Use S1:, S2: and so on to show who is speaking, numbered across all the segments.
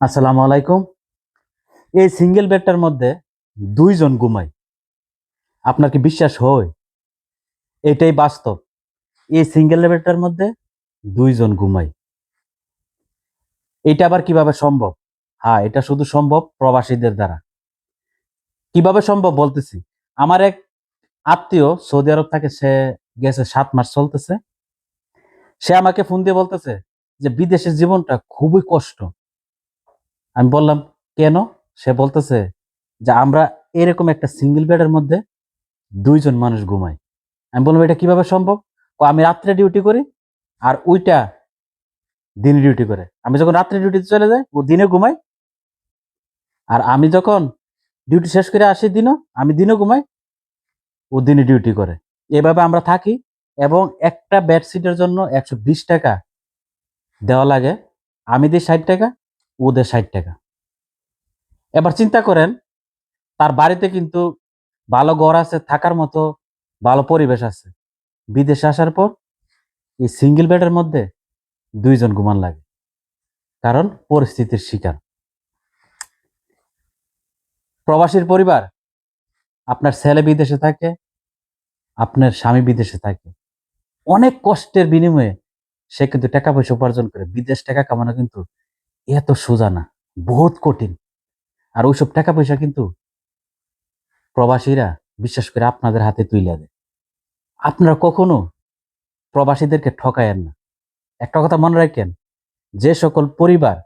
S1: আসসালামু আলাইকুম। এই সিঙ্গেল বেডটার মধ্যে দুইজন ঘুমায়। আপনার কি বিশ্বাস হয়? এটাই বাস্তব। এই সিঙ্গেল বেডটার মধ্যে দুইজন ঘুমায়। এটা আবার কীভাবে সম্ভব? হ্যাঁ এটা শুধু সম্ভব প্রবাসীদের দ্বারা। কীভাবে সম্ভব বলতেছি? আমার এক আত্মীয় সৌদি আরব থেকে, সে গেছে সাত মাস চলতেছে। সে আমাকে ফোন দিয়ে বলতেছে যে, বিদেশের জীবনটা খুবই কষ্ট। আমি বললাম, কেন? সে বলতেছে যে, আমরা এরকম একটা সিঙ্গেল বেডের মধ্যে দুইজন মানুষ ঘুমাই। আমি বললাম, এটা কীভাবে সম্ভব? ও আমি রাত্রে ডিউটি করি আর ওইটা দিনে ডিউটি করে। আমি যখন রাত্রে ডিউটিতে চলে যাই, ও দিনে ঘুমাই আর আমি যখন ডিউটি শেষ করে আসি দিনও, আমি দিনও ঘুমাই, ও দিনে ডিউটি করে। এভাবে আমরা থাকি এবং একটা বেডশিটের জন্য একশো বিশ টাকা দেওয়া লাগে। আমি দিই ষাট টাকা ওদের ষাট টাকা। এবার চিন্তা করেন, তার বাড়িতে কিন্তু ভালো ঘর আছে, থাকার মতো ভালো পরিবেশ আছে। বিদেশে আসার পর এই সিঙ্গেল বেডের মধ্যে দুইজন ঘুমান লাগে, কারণ পরিস্থিতির শিকার। প্রবাসীর পরিবার, আপনার ছেলে বিদেশে থাকে, আপনার স্বামী বিদেশে থাকে। অনেক কষ্টের বিনিময়ে সে কিন্তু টাকা পয়সা উপার্জন করে, বিদেশ টাকা কামানো কিন্তু এত সোজা না, বহুত কঠিন। আর ওইসব টাকা পয়সা কিন্তু প্রবাসীরা বিশ্বাস করে আপনাদের হাতে তুলে দেয়। আপনারা কখনো প্রবাসীদেরকে ঠকায়েন না। একটা কথা মনে রাখেন, যে সকল পরিবার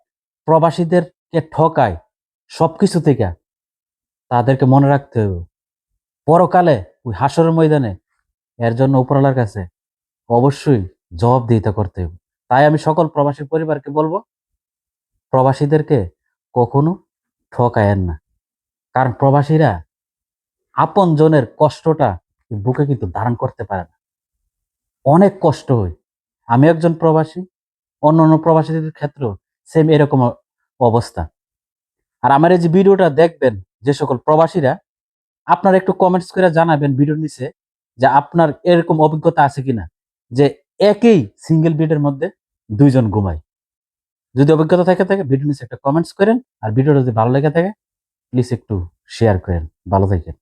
S1: প্রবাসীদেরকে ঠকায় সবকিছু থেকে, তাদেরকে মনে রাখতে হবে, পরকালে ওই হাসরের ময়দানে এর জন্য উপরালার কাছে অবশ্যই জবাবদিহিতা করতে হবে। তাই আমি সকল প্রবাসী পরিবারকে বলব প্রবাসীদেরকে কখনো ঠকায়েন না। কারণ প্রবাসীরা আপন জনের কষ্টটা বুকে কিন্তু ধারণ করতে পারে না। অনেক কষ্ট হয়। আমি একজন প্রবাসী, অন্য অন্য প্রবাসীদের ক্ষেত্রেও সেম এরকম অবস্থা। আর আমার এই যে ভিডিওটা দেখবেন, যে সকল প্রবাসীরা, আপনারা একটু কমেন্টস করে জানাবেন ভিডিওর নিচে যে আপনার এরকম অভিজ্ঞতা আছে কিনা? যে একই সিঙ্গেল বেডের মধ্যে দুইজন ঘুমায়। যদি অভিজ্ঞতা থাকে থাকে, ভিডিও নিচে একটা কমেন্টস করেন, আর ভিডিওটা যদি ভালো লেগে থাকে প্লিজ একটু শেয়ার করেন। ভালো থাকেন।